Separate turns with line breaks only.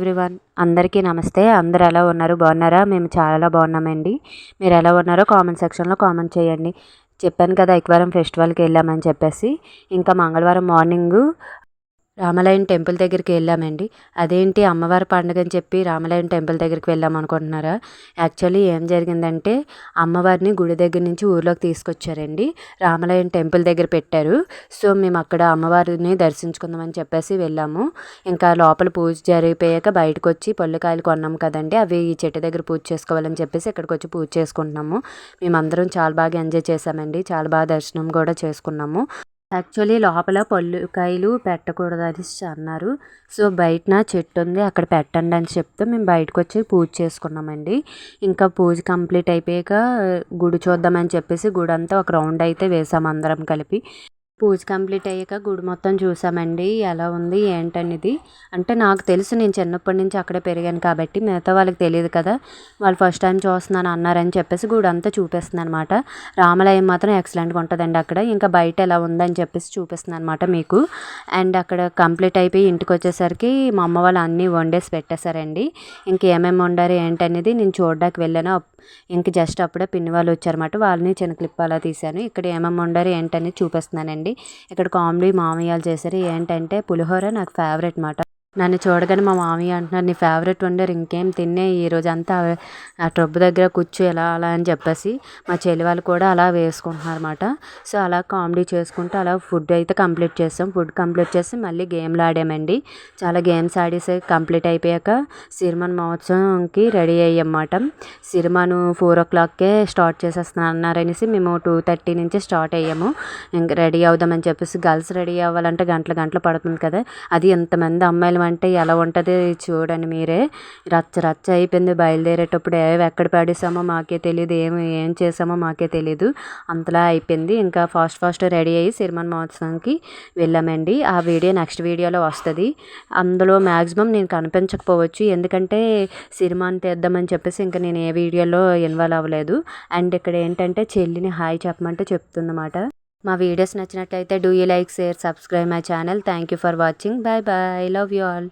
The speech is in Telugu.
ఎవ్రీవన్ అందరికీ నమస్తే. అందరు ఎలా ఉన్నారు? బాగున్నారా? మేము చాలా బాగున్నామండి. మీరు ఎలా ఉన్నారో కామెంట్ సెక్షన్లో కామెంట్ చేయండి. చెప్పాను కదా ఎక్వారం ఫెస్టివల్కి వెళ్ళామని చెప్పేసి. ఇంకా మంగళవారం మార్నింగు రామలయం టెంపుల్ దగ్గరికి వెళ్ళామండి. అదేంటి అమ్మవారి పండుగ అని చెప్పి రామలయం టెంపుల్ దగ్గరికి వెళ్ళాం అనుకుంటున్నారా? యాక్చువల్లీ ఏం జరిగిందంటే అమ్మవారిని గుడి దగ్గర నుంచి ఊర్లోకి తీసుకొచ్చారండి. రామలయం టెంపుల్ దగ్గర పెట్టారు. సో మేము అక్కడ అమ్మవారిని దర్శించుకుందామని చెప్పేసి వెళ్ళాము. ఇంకా లోపల పూజ జరిగిపోయాక బయటకు వచ్చి పళ్ళుకాయలు కొన్నాం కదండి. అవి ఈ చెట్టు దగ్గర పూజ చేసుకోవాలని చెప్పేసి ఇక్కడికి వచ్చి పూజ చేసుకుంటున్నాము. మేమందరం చాలా బాగా ఎంజాయ్ చేశామండి. చాలా బాగా దర్శనం కూడా చేసుకున్నాము. యాక్చువల్లీ లోపల పళ్ళుకాయలు అనేసి అన్నారు. సో బయటన చెట్టు ఉంది అక్కడ పెట్టండి అని చెప్తే మేము బయటకు వచ్చి పూజ చేసుకున్నామండి. ఇంకా పూజ కంప్లీట్ అయిపోయాక గుడి చూద్దామని చెప్పేసి గుడి అంతా ఒక రౌండ్ అయితే వేసాము అందరం కలిపి. పూజ కంప్లీట్ అయ్యాక గుడి మొత్తం చూసామండి. ఎలా ఉంది? ఏంటనేది? అంటే నాకు తెలుసు నేను చిన్నప్పటి నుంచి అక్కడే పెరిగాను కాబట్టి మిగతా వాళ్ళకి తెలియదు కదా. వాళ్ళు ఫస్ట్ టైం చూస్తున్నాను అన్నారని చెప్పేసి గుడి అంతా చూపిస్తుంది అనమాట రామలయం మాత్రం ఎక్సలెంట్గా ఉంటుందండి అక్కడ. ఇంకా బయట ఎలా ఉందని చెప్పేసి చూపిస్తుంది అనమాట మీకు. అండ్ అక్కడ కంప్లీట్ అయిపోయి ఇంటికి వచ్చేసరికి మా అమ్మ వాళ్ళు అన్నీ వండేసి పెట్టేశారండి. ఇంకేమేమి వండారు ఏంటనేది నేను చూడడానికి వెళ్ళాను. ఇంక జస్ట్ అప్పుడే పిన్ని వాళ్ళు వచ్చారన్నమాట. వాళ్ళని చిన్న క్లిప్ అలా తీశాను. ఇక్కడ ఏమేమి వండారు ఏంటనేది చూపిస్తున్నానండి. ఇక్కడ కామెడీ మామయ్యలు చేశారు ఏంటంటే పులిహోర నాకు ఫేవరెట్ మాట. నన్ను చూడగానే మా మామయ్య అంటున్నారు నీ ఫేవరెట్ వండర్ ఇంకేం తిన్నే ఈరోజు అంతా ఆ ట్రబ్బు దగ్గర కూర్చో ఎలా అలా అని చెప్పేసి మా చెల్లి వాళ్ళు కూడా అలా వేసుకుంటున్నారు అనమాట సో అలా కామెడీ చేసుకుంటూ అలా ఫుడ్ అయితే కంప్లీట్ చేస్తాం. ఫుడ్ కంప్లీట్ చేసి మళ్ళీ గేమ్లు ఆడామండి. చాలా గేమ్స్ ఆడేసి కంప్లీట్ అయిపోయాక సిరిమన్ మహోత్సవంకి రెడీ అయ్యమాట సిరిమాను ఫోర్ ఓ క్లాక్కే స్టార్ట్ చేసేస్తున్నారు అన్నారనేసి మేము టూ థర్టీ నుంచి స్టార్ట్ అయ్యాము. ఇంకా రెడీ అవుదామని చెప్పేసి గర్ల్స్ రెడీ అవ్వాలంటే గంటల గంటలు పడుతుంది కదా. అది ఎంతమంది అమ్మాయిలు అంటే ఎలా ఉంటుంది చూడండి మీరే. రచ్చ రచ్చ అయిపోయింది. బయలుదేరేటప్పుడు ఏ ఎక్కడ పడేసామో మాకే తెలియదు ఏం ఏం చేసామో మాకే తెలియదు అంతలా అయిపోయింది. ఇంకా ఫాస్ట్ ఫాస్ట్ రెడీ అయ్యి సిరిమన్ మహోత్సవంకి వెళ్ళామండి. ఆ వీడియో నెక్స్ట్ వీడియోలో వస్తుంది. అందులో మ్యాక్సిమం నేను కనిపించకపోవచ్చు. ఎందుకంటే సిరిమాన్ తీద్దామని చెప్పేసి ఇంకా నేను ఏ వీడియోలో ఇన్వాల్వ్ అవ్వలేదు. అండ్ ఇక్కడ ఏంటంటే చెల్లిని హాయ్ చెప్పమంటే చెప్తుందన్నమాట. మా వీడియోస్ నచ్చినట్లయితే do you like share subscribe my channel. Thank you for watching. Bye bye love you all.